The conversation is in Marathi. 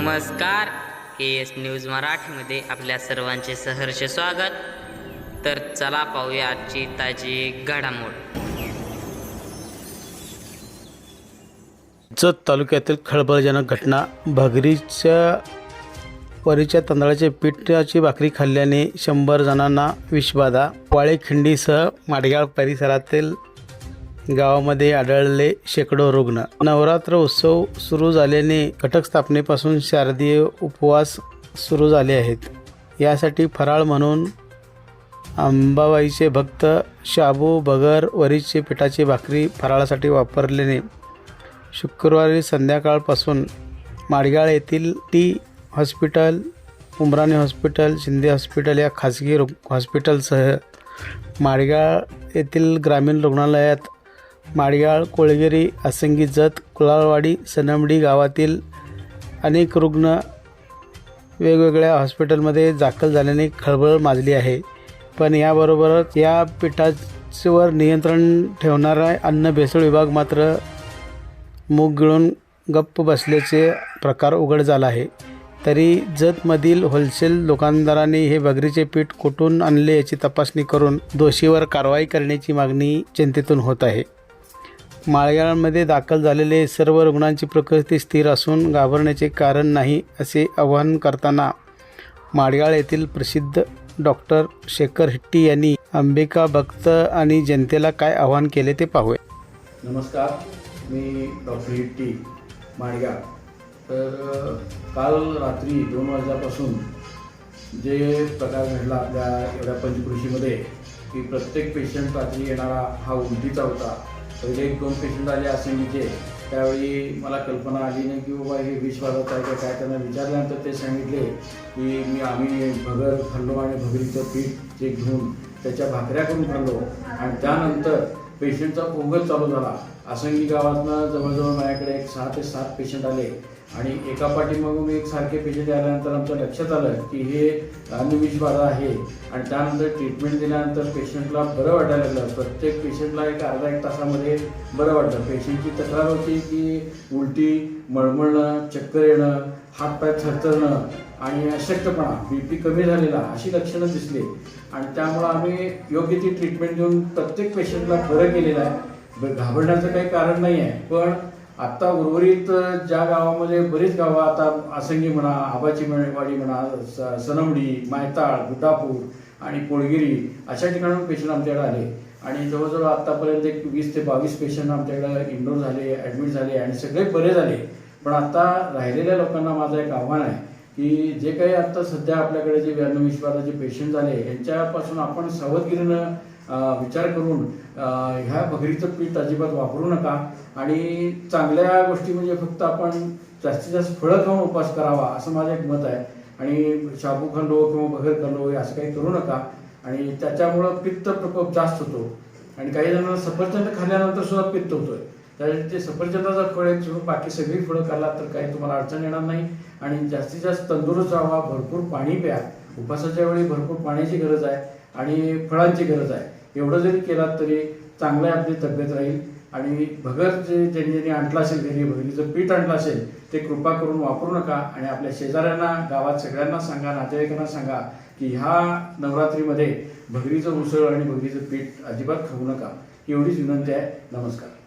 नमस्कार. के एस न्यूज मराठीमध्ये आपल्या सर्वांचे सहर्ष स्वागत. तर चला पाहूया आजची ताजी घडामोड. जत तालुक्यातील खळबळजनक घटना भगरीच्या वरीच्या तांदळाचे पिठाची भाकरी खाल्ल्याने शंभर जणांना विषबाधा वाळेखिंडीसह माडगाळ परिसरातील गावामध्ये आढळले शेकडो रुग्ण. नवरात्र उत्सव सुरू झाल्याने घटक स्थापनेपासून शारदीय उपवास सुरू झाले आहेत. यासाठी फराळ म्हणून अंबाबाईचे भक्त शाबू बगर वरीचे पिठाची भाकरी फराळासाठी वापरल्याने शुक्रवारी संध्याकाळपासून माडगाळ येथील T hospital Umrani hospital Shinde hospital या खाजगी रुग् हॉस्पिटलसह माडगाळ येथील ग्रामीण रुग्णालयात माडगाळ कोळगिरी आसंगी जत कुलाळवाडी सनमडी गावातील अनेक रुग्ण वेगवेगळ्या हॉस्पिटलमध्ये दाखल झाल्याने खळबळ माजली आहे. पण याबरोबरच या पिठावर नियंत्रण ठेवणारा अन्न भेसळ विभाग मात्र मूग गिळून गप्प बसल्याचे प्रकार उघड झाला आहे. तरी जतमधील होलसेल दुकानदारांनी हे बगरीचे पीठ कुठून आणले याची तपासणी करून दोषीवर कारवाई करण्याची मागणी चिंतेतून होत आहे. माळगाळमध्ये दाखल झालेले सर्व रुग्णांची प्रकृती स्थिर असून घाबरण्याचे कारण नाही असे आवाहन करताना माळगाळ येथील प्रसिद्ध डॉक्टर शेखर हिट्टी यांनी अंबिका भक्त आणि जनतेला काय आवाहन केले ते पाहूया. नमस्कार मी डॉक्टर हिट्टी माडगाव तर काल रात्री दोन वाजल्यापासून जे प्रकार घडला आपल्या एवढ्या पंचकृषीमध्ये की प्रत्येक पेशंट रात्री येणारा हा उलटीचा होता. पहिले एक दोन पेशंट आले आसंगीचे म्हणजे त्यावेळी मला कल्पना आली नाही की बाबा हे विषबाधाचं आहे का काय त्यांना विचारल्यानंतर ते सांगितले की मी आम्ही भगर खाल्लो आणि भगरीचं पीठ जे घेऊन त्याच्या भाकऱ्या करून खाल्लो आणि त्यानंतर पेशंटचा पोंगल चालू झाला. आसंगी गावातनं जवळजवळ माझ्याकडे एक सहा ते सात पेशंट आले. आणि एका पाठीमागून एक सारखे पेशंट आल्यानंतर आमच्या लक्षात आलं की हे अन्नविषबाधा आहे. आणि त्यानंतर ट्रीटमेंट दिल्यानंतर पेशंटला बरं वाटायला लागलं. प्रत्येक पेशंटला एक अर्धा एक तासामध्ये बरं वाटलं. पेशंटची तक्रार होती की उलटी मळमळणं चक्कर येणं हातपाय थरथरणं आणि अशक्तपणा बी पी कमी झालेला अशी लक्षणं दिसली. आणि त्यामुळं आम्ही योग्य ती ट्रीटमेंट देऊन प्रत्येक पेशंटला बरं केलेलं आहे. घाबरण्याचं काही कारण नाही आहे पण आत्ता उर्वरित ज्या गावामध्ये बरीच गावं आता आसंगी म्हणा आबाची वाडी म्हणा स- सनवडी मायताळ गुड्डापूर आणि कोळगिरी अशा ठिकाणून पेशंट आमच्याकडे आले. आणि जवळजवळ आत्तापर्यंत एक वीस ते बावीस पेशंट आमच्याकडे इंडोर झाले ॲडमिट झाले आणि सगळे बरे झाले. पण आता राहिलेल्या लोकांना माझं एक आव्हान आहे. की जे काही आता सध्या आपल्याकडे जे व्यानविश्वासाचे पेशंट झाले ह्यांच्यापासून आपण सावधगिरीनं विचार करून ह्या भगरीचं पीठ अजिबात वापरू नका. आणि चांगल्या गोष्टी म्हणजे फक्त आपण जास्तीत जास्त फळं खाऊन उपवास करावा असं माझं एक मत आहे. आणि शाबू खाल्लो किंवा भगर खाल्लो हे असं काही करू नका. आणि त्याच्यामुळं पित्त प्रकोप जास्त होतो. आणि काही जणांना सफरचंद खाल्ल्यानंतर सुद्धा पित्त होतोय. त्यासाठी ते सफरचंदाचं फळ एक सोडून बाकी सगळी फळं खाल्ला तर काही तुम्हाला अडचण येणार नाही. आणि जास्तीत जास्त तंदुरुस्त राहा भरपूर पाणी प्या. उपासाच्या वेळी भरपूर पाण्याची गरज आहे आणि फळांची गरज आहे. एवढं जरी केलात तरी चांगलं आपली तब्येत राहील. आणि भगर जे ज्यांनी ज्यांनी आणलं असेल घरी भगिनीचं पीठ आणलं असेल ते कृपा करून वापरू नका. आणि आपल्या शेजाऱ्यांना गावात सगळ्यांना सांगा नातेवाईकांना सांगा की ह्या नवरात्रीमध्ये भगरीचं उसळ आणि भगरीचं पीठ अजिबात खाऊ नका. एवढीच विनंती आहे. नमस्कार.